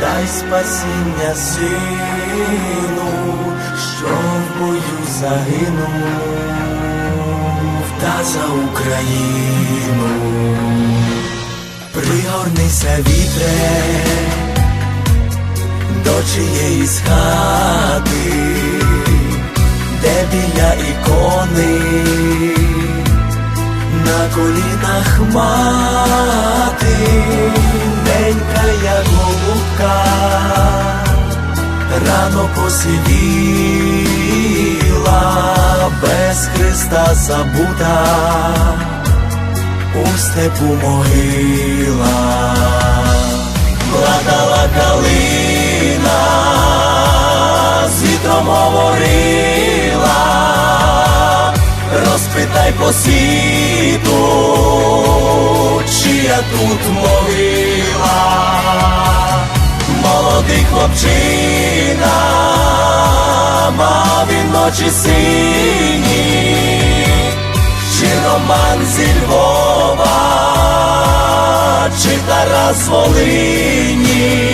дай спасіння сину, що в бою загинув, та за Україну, пригорнися вітре до чиєїсь хати, де біля ікони на колінах мати, ненька як голубка, рано посивіла, без Христа забута, у степу могила, плакала калина, з вітром говорила. Розпитай по світу, чия тут могила, молодий хлопчина, мав він ночі сині, чи Роман зі Львова, чи Тарас Волині.